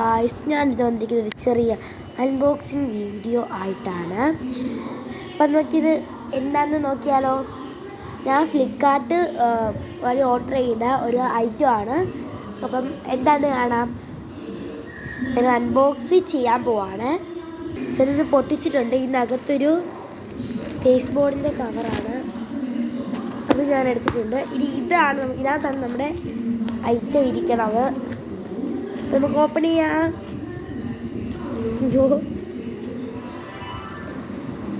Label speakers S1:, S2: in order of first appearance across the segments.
S1: Guys ഞാനിത് വന്നിരിക്കുന്ന ഒരു ചെറിയ അൺബോക്സിങ് വീഡിയോ ആയിട്ടാണ്. അപ്പം നോക്കിയത് എന്താണെന്ന് നോക്കിയാലോ? ഞാൻ ഫ്ലിപ്കാർട്ട് വഴി ഓർഡർ ചെയ്ത ഒരു ഐറ്റം ആണ്. അപ്പം എന്താണെന്ന് കാണാം? ഞാൻ അൺബോക്സ് ചെയ്യാൻ പോവാണ്. ഇത് പൊട്ടിച്ചിട്ടുണ്ട്. ഇതിനകത്തൊരു ഫേസ് ബോർഡിന്റെ കവറാണ് അത് ഞാൻ എടുത്തിട്ടുണ്ട്. ഇനി ഇതാണ് ഇതാണ് നമ്മുടെ ഐറ്റം ഇരിക്കണത്. നമുക്ക് ഓപ്പൺ ചെയ്യാം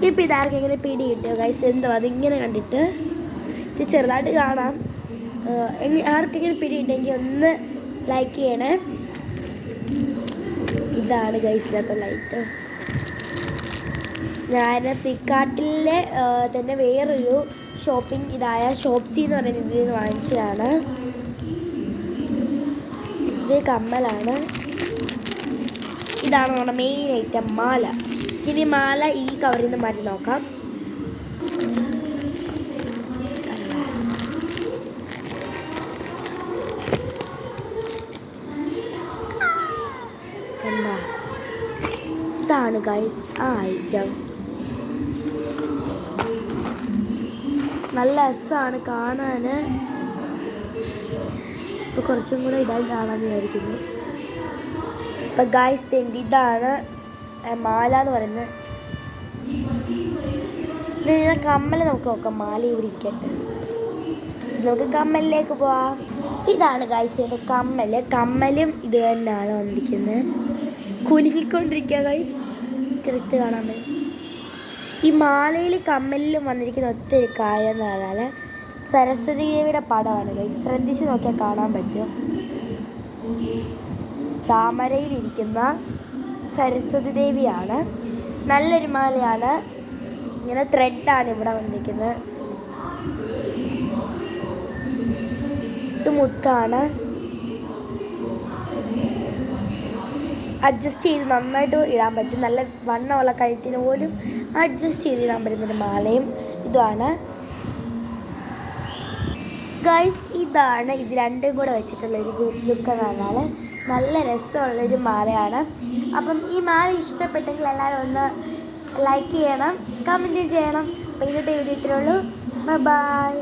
S1: ഇപ്പം ഇതാർക്കെങ്കിലും പിടി കിട്ടിയോ ഗൈസ് എന്തോ അതിങ്ങനെ കണ്ടിട്ട് ഇത് ചെറുതായിട്ട് കാണാം ആർക്കെങ്കിലും പിടി കിട്ടിയെങ്കിൽ ഒന്ന് ലൈക്ക് ചെയ്യണേ ഇതാണ് ഗൈസ് ഇതിനകത്തുള്ള ഐറ്റം ഞാൻ ഫ്ലിപ്കാർട്ടിലെ തന്നെ വേറൊരു ഷോപ്പിംഗ് ഇതായ ഷോപ്സി എന്ന് പറയുന്ന ഇതിൽ വാങ്ങിച്ചതാണ് ഇത് കമ്മലാണ്. ഇതാണ് നമ്മുടെ മെയിൻ ഐറ്റം മാല. ഇനി മാല ഈ കവറിൽ നിന്ന് മാറ്റി നോക്കാം. ഇതാണ് ഗൈസ് ആ ഐറ്റം നല്ല രസമാണ് കാണാൻ ഇപ്പൊ കുറച്ചും കൂടെ ഇതായി കാണാൻ വിചാരിക്കുന്നു. ഇപ്പൊ ഗായ്സ് തെണ്ടി ഇതാണ് മാല എന്ന് പറയുന്നത് കമ്മൽ നമുക്ക് നോക്കാം. മാല ഇവിടെ ഇരിക്കട്ടെ. നമുക്ക് കമ്മലിലേക്ക് പോവാം. ഇതാണ് എന്റെ കമ്മൽ. കമ്മലും ഇത് തന്നെയാണ് വന്നിരിക്കുന്നത്. കുലുങ്ങിക്കൊണ്ടിരിക്കുക ഗൈസ് കൃത്യ കാണാൻ ഈ മാലയിൽ കമ്മലിലും വന്നിരിക്കുന്ന ഒത്തിരി കാര്യം എന്ന് പറഞ്ഞാൽ സരസ്വതി ദേവിയുടെ പടമാണ് ഗൈസ് ശ്രദ്ധിച്ച് നോക്കിയാൽ കാണാൻ പറ്റും. താമരയിലിരിക്കുന്ന സരസ്വതി ദേവിയാണ് നല്ലൊരു മാലയാണ്. ഇങ്ങനെ ത്രെഡാണ് ഇവിടെ വന്നിരിക്കുന്നത്. ഇത് മുത്താണ്. അഡ്ജസ്റ്റ് ചെയ്ത് നന്നായിട്ട് ഇടാൻ പറ്റും. നല്ല വണ്ണമുള്ള കഴുത്തിന് പോലും അഡ്ജസ്റ്റ് ചെയ്ത് ഇടാൻ പറ്റുന്നൊരു മാലയും ഇതുമാണ്. ഗൈസ് ഇതാണ്. ഇത് രണ്ടും കൂടെ വെച്ചിട്ടുള്ള ഒരു ലുക്ക് എന്ന് പറഞ്ഞാൽ നല്ല രസമുള്ളൊരു മാലയാണ്. അപ്പം ഈ മാല ഇഷ്ടപ്പെട്ടെങ്കിൽ എല്ലാവരും ഒന്ന് ലൈക്ക് ചെയ്യണം കമന്റ് ചെയ്യണം. അപ്പോൾ ഇന്നത്തെ വീഡിയോ ഇത്രയുള്ളൂ ബൈ